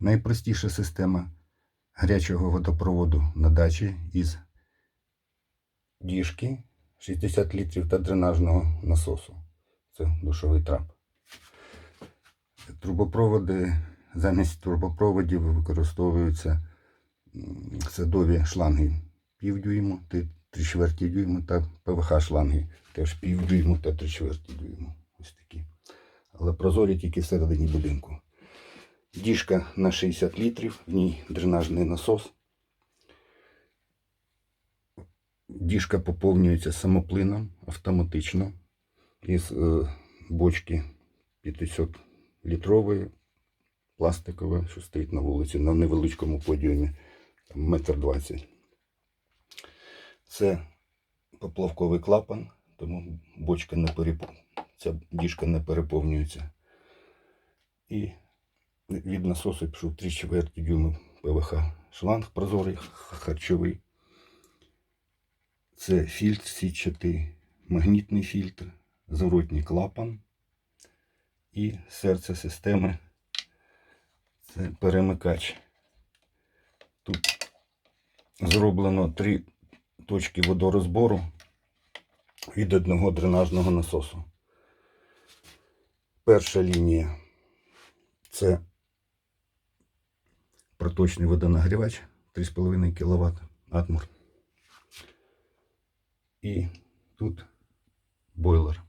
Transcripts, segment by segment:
Найпростіша система гарячого водопроводу на дачі із діжки 60 літрів та дренажного насосу. Це душовий трап. Трубопроводи, замість трубопроводів використовуються садові шланги півдюйму, три чверті дюйму та ПВХ шланги теж півдюйму та три чверті дюйму. Ось такі. Але прозорі тільки всередині будинку. Діжка на 60 літрів, в ній дренажний насос. Діжка поповнюється самоплином автоматично із е, бочки 500 літрової пластикової, що стоїть на вулиці на невеличкому подіумі, метр двадцять. Це поплавковий клапан, тому бочка не перепов... ця діжка не переповнюється. І від насосу пішов 3 чверті дюйми ПВХ шланг прозорий, харчовий. Це фільтр сітчатий, магнітний фільтр, зворотній клапан і серце системи це перемикач. Тут зроблено три точки водорозбору від одного дренажного насосу. Перша лінія це проточний водонагрівач 3,5 кВт Атмур. І тут бойлер.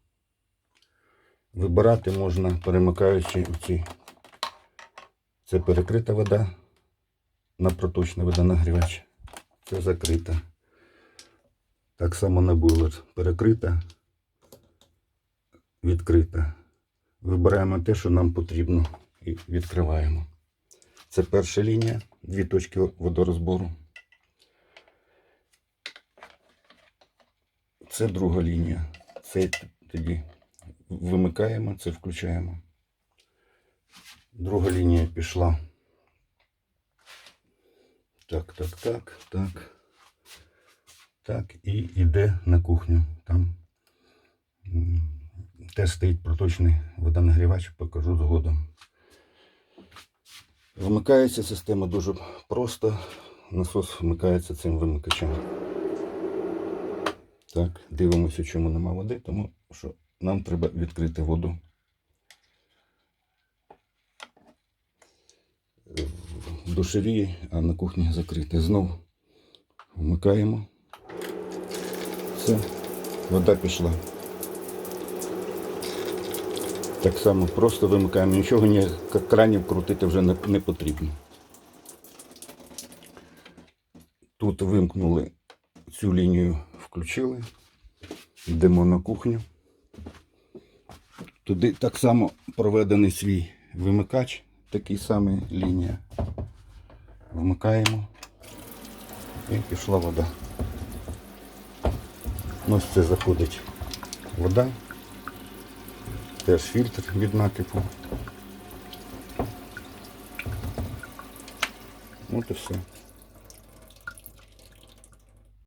Вибирати можна, перемикаючи ці. Це перекрита вода на проточний водонагрівач. Це закрита. Так само на бойлер. Перекрита, відкрита. Вибираємо те, що нам потрібно, і відкриваємо. Це перша лінія, дві точки водорозбору. Це друга лінія. Це тоді вимикаємо, це включаємо. Друга лінія пішла. Так, так, так, так. Так, і йде на кухню. Там теж стоїть проточний водонагрівач, покажу згодом. Вмикається система дуже просто. Насос вмикається цим вимикачем. Так, дивимося, чому нема води, тому що нам треба відкрити воду. В душевій, а на кухні закрити. Знов вмикаємо. Все, вода пішла. Так само просто вимикаємо. Нічого ні кранів крутити вже не, не потрібно. Тут вимкнули цю лінію, включили. Йдемо на кухню. Туди так само проведений свій вимикач, такий самий лінія. Вмикаємо і пішла вода. Ось це заходить вода. Теж фільтр від накипу. От і все.